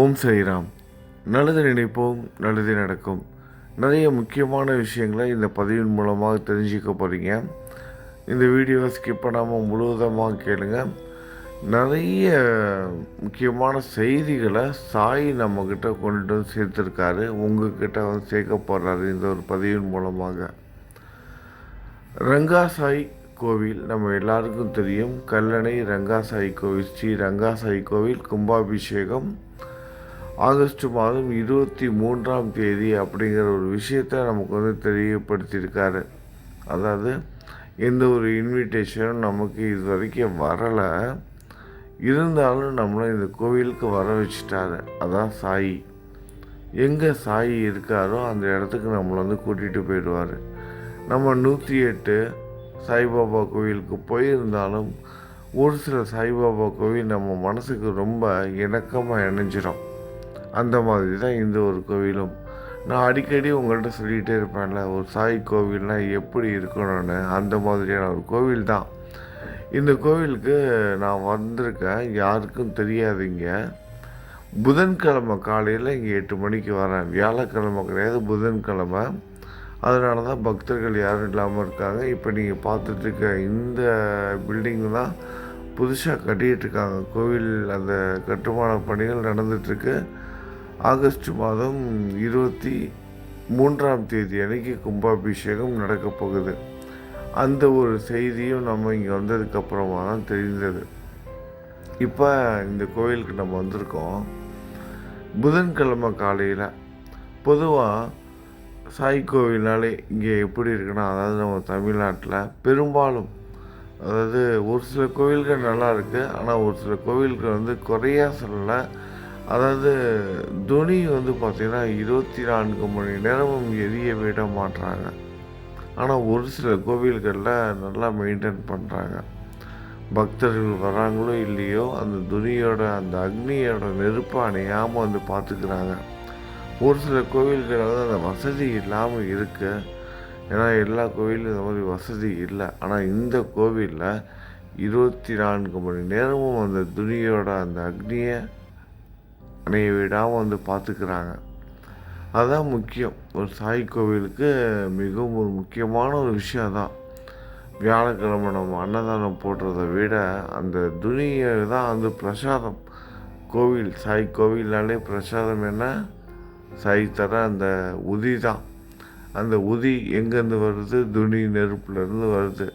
ஓம் ஸ்ரீராம். நல்லது நினைப்போம் நல்லது நடக்கும். நிறைய முக்கியமான விஷயங்களை இந்த பதிவின் மூலமாக தெரிஞ்சுக்க போகிறீங்க இந்த வீடியோவை ஸ்கிப் பண்ணாமல் முழுவதமாக கேளுங்க. நிறைய முக்கியமான செய்திகளை சாய் நம்மக்கிட்ட கொண்டுட்டு வந்து சேர்த்துருக்காரு. உங்ககிட்ட வந்து சேர்க்க போகிறாரு இந்த ஒரு பதிவின் மூலமாக. ரங்காசாய் கோவில் நம்ம எல்லாருக்கும் தெரியும். கல்லணை ரங்காசாய் கோவில் ஸ்ரீ ரங்காசாய் கோவில் கும்பாபிஷேகம். ஆகஸ்ட் மாதம் இருபத்தி மூன்றாம் தேதி அப்படிங்கிற ஒரு விஷயத்தை நமக்கு வந்து தெரியப்படுத்தியிருக்காரு. அதாவது எந்த ஒரு இன்விடேஷனும் நமக்கு இது வரைக்கும் வரலை. இருந்தாலும் நம்மளை இந்த கோவிலுக்கு வர வச்சுட்டாரு. அதான் சாயி. எங்கே சாயி இருக்காரோ அந்த இடத்துக்கு நம்மளை வந்து கூட்டிகிட்டு போயிடுவார். நம்ம நூற்றி எட்டு சாய்பாபா கோவிலுக்கு போயிருந்தாலும் ஒரு சில சாய்பாபா கோவில் நம்ம மனசுக்கு ரொம்ப இணக்கமாக இணைஞ்சிடும் அந்த மாதிரி தான் இந்த ஒரு கோவிலும். நான் அடிக்கடி உங்கள்கிட்ட சொல்லிகிட்டே இருப்பேன்ல ஒரு சாய் கோவில்னால் எப்படி இருக்கணும்னு? அந்த மாதிரியான ஒரு கோவில் தான். இந்த கோவிலுக்கு நான் வந்திருக்கேன். யாருக்கும் தெரியாதுங்க. புதன்கிழமை காலையில் இங்கே எட்டு மணிக்கு வரேன். வியாழக்கிழமை கிடையாது புதன்கிழமை. அதனால தான் பக்தர்கள் யாரும் இல்லாமல் இருக்காங்க. இப்போ நீங்கள் பார்த்துட்ருக்க இந்த பில்டிங் தான் புதுசாக கட்டிகிட்டு இருக்காங்க. கோவில் அந்த கட்டுமான பணிகள் நடந்துகிட்ருக்கு ஆகஸ்ட் மாதம் இருபத்தி மூன்றாம் தேதி அன்னைக்கு கும்பாபிஷேகம் நடக்கப் போகுது. அந்த ஒரு செய்தியும் நம்ம இங்கே வந்ததுக்கப்புறமா தான் தெரிந்தது. இப்போ இந்த கோவிலுக்கு நம்ம வந்திருக்கோம். புதன்கிழமை காலையில். பொதுவாக சாய் கோவில்னாலே இங்கே எப்படி இருக்குன்னா அதாவது நம்ம தமிழ்நாட்டில் பெரும்பாலும் அதாவது ஒரு சில கோவில்கள் நல்லா இருக்குது ஆனால் ஒரு சில கோவில்கள் வந்து குறையா சொல்லலை. அதாவது துணி வந்து பார்த்திங்கன்னா இருபத்தி நான்கு மணி நேரமும் எரிய விட மாட்டுறாங்க ஆனால் ஒரு சில கோவில்களில் நல்லா மெயின்டைன் பண்ணுறாங்க பக்தர்கள் வராங்களோ இல்லையோ அந்த துணியோட அந்த அக்னியோட நெருப்பை அணையாமல் வந்து பார்த்துக்கிறாங்க ஒரு சில கோவில்கள் வந்து அந்த வசதி இல்லாமல் இருக்குது ஏன்னா எல்லா கோவிலும் இந்த மாதிரி வசதி இல்லை. ஆனால் இந்த கோவிலில் இருபத்தி நான்கு மணி நேரமும் அந்த துணியோட அந்த அக்னியை அணைய விடாமல் வந்து பார்த்துக்கிறாங்க. அதுதான் முக்கியம். ஒரு சாய் கோவிலுக்கு மிகவும் ஒரு முக்கியமான ஒரு விஷயம் தான் வியாழக்கிழமை நம்ம அன்னதானம் போடுறத விட அந்த துணியை தான் வந்து பிரசாதம். கோவில் சாய் கோவில்னாலே பிரசாதம் என்ன? சாய் தர அந்த உதி தான். அந்த உதி எங்கேருந்து வருது? துணி நெருப்புலேருந்து வருது.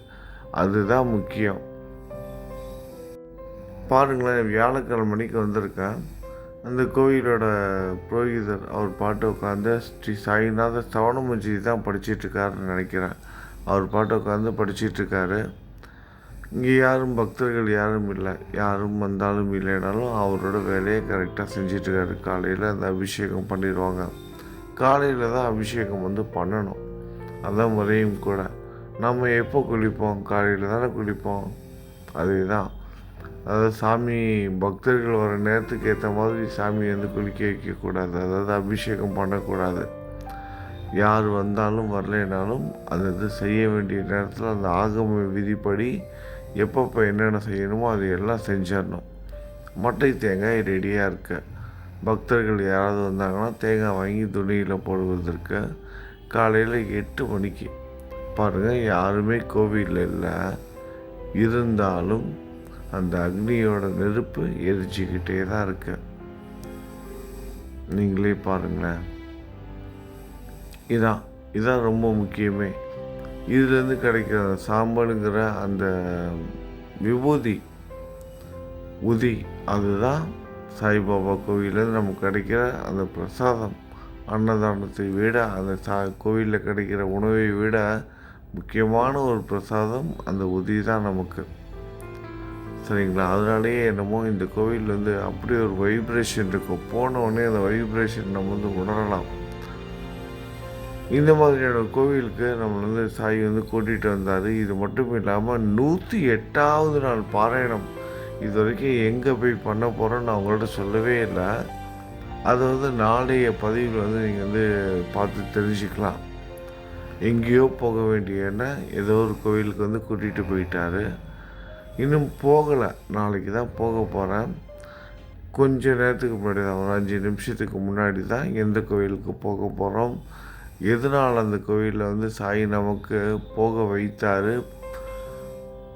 அதுதான் முக்கியம். பாருங்களேன் வியாழக்கிழமை மணிக்கு வந்திருக்கேன். அந்த கோவிலோட புரோகிதர் அவர் பாட்டு உட்காந்து ஸ்ரீ சாய்நாத சவணமுஞ்சி தான் படிச்சிட்ருக்காருன்னு நினைக்கிறேன். அவர் பாட்டு உட்காந்து படிச்சிட்ருக்காரு. இங்கே யாரும் பக்தர்கள் யாரும் இல்லை. யாரும் வந்தாலும் இல்லைனாலும் அவரோட வேலையை கரெக்டாக செஞ்சிட்ருக்காரு. காலையில் அந்த அபிஷேகம் பண்ணிடுவாங்க. காலையில் தான் அபிஷேகம் வந்து பண்ணணும். அதான் முறையும் கூட. நம்ம எப்போ குளிப்போம்? காலையில் தானே குளிப்போம்? அதுதான். அதாவது சாமி பக்தர்கள் வர நேரத்துக்கு ஏற்ற மாதிரி சாமியை வந்து குளிக்க வைக்கக்கூடாது அதாவது அபிஷேகம் பண்ணக்கூடாது. யார் வந்தாலும் வரலைனாலும் அது இது செய்ய வேண்டிய நேரத்தில் அந்த ஆகம விதிப்படி எப்பப்போ என்னென்ன செய்யணுமோ அது எல்லாம் செஞ்சிடணும். மட்டை தேங்காய் ரெடியாக இருக்க. பக்தர்கள் யாராவது வந்தாங்கன்னா தேங்காய் வாங்கி துணியில் போடுவதற்கு காலையில் எட்டு மணிக்கு. பாருங்கள் யாருமே கோவிலில் இல்லை. இருந்தாலும் அந்த அக்னியோட நெருப்பு எரிச்சிக்கிட்டே தான் இருக்கு. நீங்களே பாருங்களேன். இதான் இதான் ரொம்ப முக்கியமே. இதுலேருந்து கிடைக்கிற சாம்பலுங்கிற அந்த விபூதி உதி அதுதான் சாய்பாபா கோவிலேருந்து நமக்கு கிடைக்கிற அந்த பிரசாதம். அன்னதானத்தை விட அந்த சா கோவிலில் கிடைக்கிற உணவை விட முக்கியமான ஒரு பிரசாதம் அந்த உதி தான் நமக்கு. சரிங்களா? அதனாலேயே என்னமோ இந்த கோவில் வந்து அப்படி ஒரு வைப்ரேஷன் இருக்கும் போனவுடனே அந்த வைப்ரேஷன் நம்ம வந்து உணரலாம். இந்த மாதிரியான கோவிலுக்கு நம்ம வந்து சாய் வந்து கூட்டிகிட்டு வந்தார். இது மட்டும் இல்லாமல் நூற்றி எட்டாவது நாள் பாராயணம். இது வரைக்கும் எங்கே போய் பண்ண போகிறோன்னு நான் உங்கள்கிட்ட சொல்லவே இல்லை. அதை வந்து நாளைய பதிவில் வந்து நீங்கள் வந்து பார்த்து தெரிஞ்சுக்கலாம். எங்கேயோ போக வேண்டிய என்ன ஏதோ ஒரு கோவிலுக்கு வந்து கூட்டிகிட்டு போயிட்டாரு. இன்னும் போகலை. நாளைக்கு தான் போக போகிறேன் கொஞ்ச நேரத்துக்கு முன்னாடி தான் ஒரு அஞ்சு நிமிஷத்துக்கு முன்னாடி தான் எந்த கோயிலுக்கு போக போகிறோம் எதனால் அந்த கோவிலில் வந்து சாய் நமக்கு போக வைத்தார்?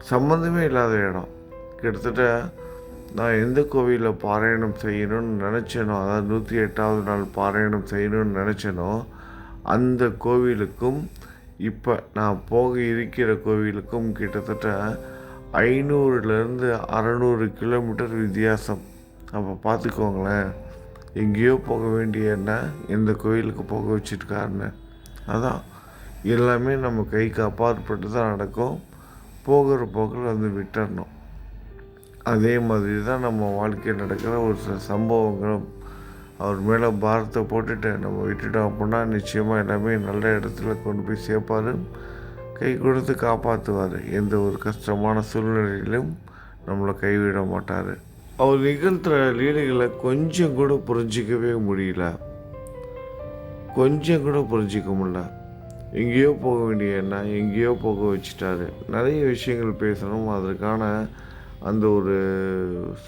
சம்மந்தமே இல்லாத இடம். கிட்டத்தட்ட நான் எந்த கோவிலில் பாராயணம் செய்யணும்னு நினச்சேனோ அதாவது நூற்றி எட்டாவது நாள் பாராயணம் செய்யணும்னு நினச்சேனோ அந்த கோவிலுக்கும் இப்போ நான் போக இருக்கிற கோவிலுக்கும் கிட்டத்தட்ட ஐநூறுலேருந்து அறநூறு கிலோமீட்டர் வித்தியாசம். அப்போ பார்த்துக்கோங்களேன் எங்கேயோ போக வேண்டிய என்ன எந்த கோயிலுக்கு போக வச்சுருக்காருன்னு. அதான் எல்லாமே நம்ம கைக்கு அப்பாற்பட்டு தான் நடக்கும். போகிற போக்கில் வந்து விட்டுறணும். அதே மாதிரி தான் நம்ம வாழ்க்கையில் நடக்கிற ஒரு சில சம்பவங்களும். அவர் மேலே பாரத்தை போட்டுட்டு நம்ம விட்டுட்டோம் அப்படின்னா நிச்சயமாக எல்லாமே நல்ல இடத்துல கொண்டு போய் சேர்ப்பார். கை கொடுத்து காப்பாற்றுவார் எந்த ஒரு கஷ்டமான சூழ்நிலையிலும் நம்மளை கைவிட மாட்டார். அவர் நிகழ்த்துற லீலைகளை கொஞ்சம் கூட புரிஞ்சிக்கவே முடியல. கொஞ்சம் கூட புரிஞ்சிக்க முடியல. எங்கேயோ போக வேண்டிய என்ன எங்கேயோ போக வச்சுட்டாரு. நிறைய விஷயங்கள் பேசணும். அதற்கான அந்த ஒரு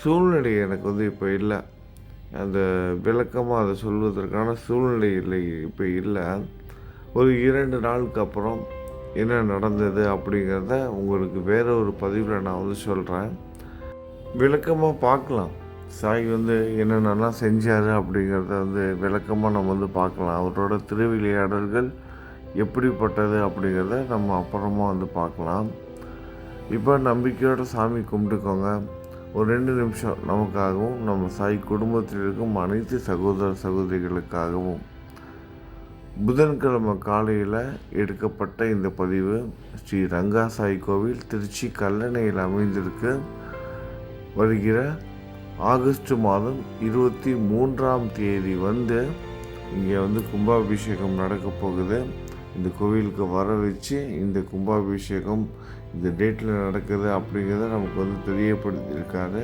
சூழ்நிலை எனக்கு வந்து இப்போ இல்லை. அந்த விளக்கமாக அதை சொல்வதற்கான சூழ்நிலை இல்லை இப்போ இல்லை. ஒரு இரண்டு நாளுக்கு அப்புறம் என்ன நடந்தது அப்படிங்கிறத உங்களுக்கு வேற ஒரு பதிவில் நான் வந்து சொல்கிறேன் விளக்கமாக பார்க்கலாம். சாய் வந்து என்னென்னலாம் செஞ்சார் அப்படிங்கிறத வந்து விளக்கமாக நம்ம வந்து பார்க்கலாம். அவரோட திருவிளையாடல்கள் எப்படிப்பட்டது அப்படிங்கிறத நம்ம அப்புறமா வந்து பார்க்கலாம். இப்போ நம்பிக்கையோட சாமி கும்பிட்டுக்கோங்க. ஒரு ரெண்டு நிமிஷம் நமக்காகவும் நம்ம சாய் குடும்பத்தில் இருக்கும் அனைத்து சகோதர சகோதரிகளுக்காகவும் புதன்கிழமை காலையில் எடுக்கப்பட்ட இந்த பதிவு ஸ்ரீ ரங்காசாய் கோவில் திருச்சி கல்லணையில் அமைந்திருக்கு. வருகிற ஆகஸ்ட் மாதம் இருபத்தி மூன்றாம் தேதி வந்து இங்கே வந்து கும்பாபிஷேகம் நடக்க போகுது. இந்த கோவிலுக்கு வர வச்சு இந்த கும்பாபிஷேகம் இந்த டேட்டில் நடக்குது அப்படிங்கிறத நமக்கு வந்து தெரியப்படுத்தியிருக்காரு.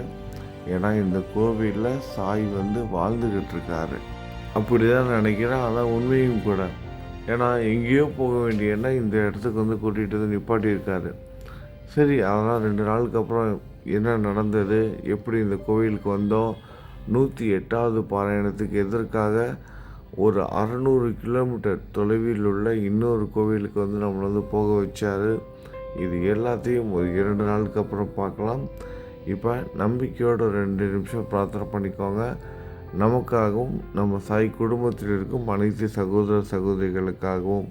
ஏன்னா இந்த கோவிலில் சாய் வந்து வாழ்ந்துக்கிட்டு இருக்காரு. அப்படி தான் நினைக்கிறேன். அதான் உண்மையும் கூட. ஏன்னா எங்கேயோ போக வேண்டிய என்ன இந்த இடத்துக்கு வந்து கூட்டிகிட்டு வந்து நிப்பாட்டியிருக்காரு. சரி அதெல்லாம் ரெண்டு நாளுக்கு அப்புறம் என்ன நடந்தது? எப்படி இந்த கோவிலுக்கு வந்தோம்? நூற்றி எட்டாவது பாராயணத்துக்கு எதற்காக ஒரு அறநூறு கிலோமீட்டர் தொலைவில் உள்ள இன்னொரு கோவிலுக்கு வந்து நம்மளை வந்து போக வச்சார்? இது எல்லாத்தையும் ஒரு இரண்டு நாளுக்கு அப்புறம் பார்க்கலாம். இப்போ நம்பிக்கையோட ரெண்டு நிமிஷம் பிரார்த்தனை பண்ணிக்கோங்க. நமக்காகவும் நம்ம சாய் குடும்பத்தில் இருக்கும் அனைத்து சகோதர சகோதரிகளுக்காகவும்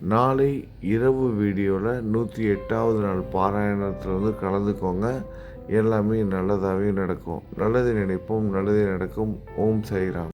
நாளை இரவு வீடியோவில் நூற்றி எட்டாவது நாள் பாராயணத்தில் வந்து கலந்துக்கோங்க. எல்லாமே நல்லதாகவே நடக்கும். நல்லது நினைப்போம் நல்லது நடக்கும். ஓம் சைராம்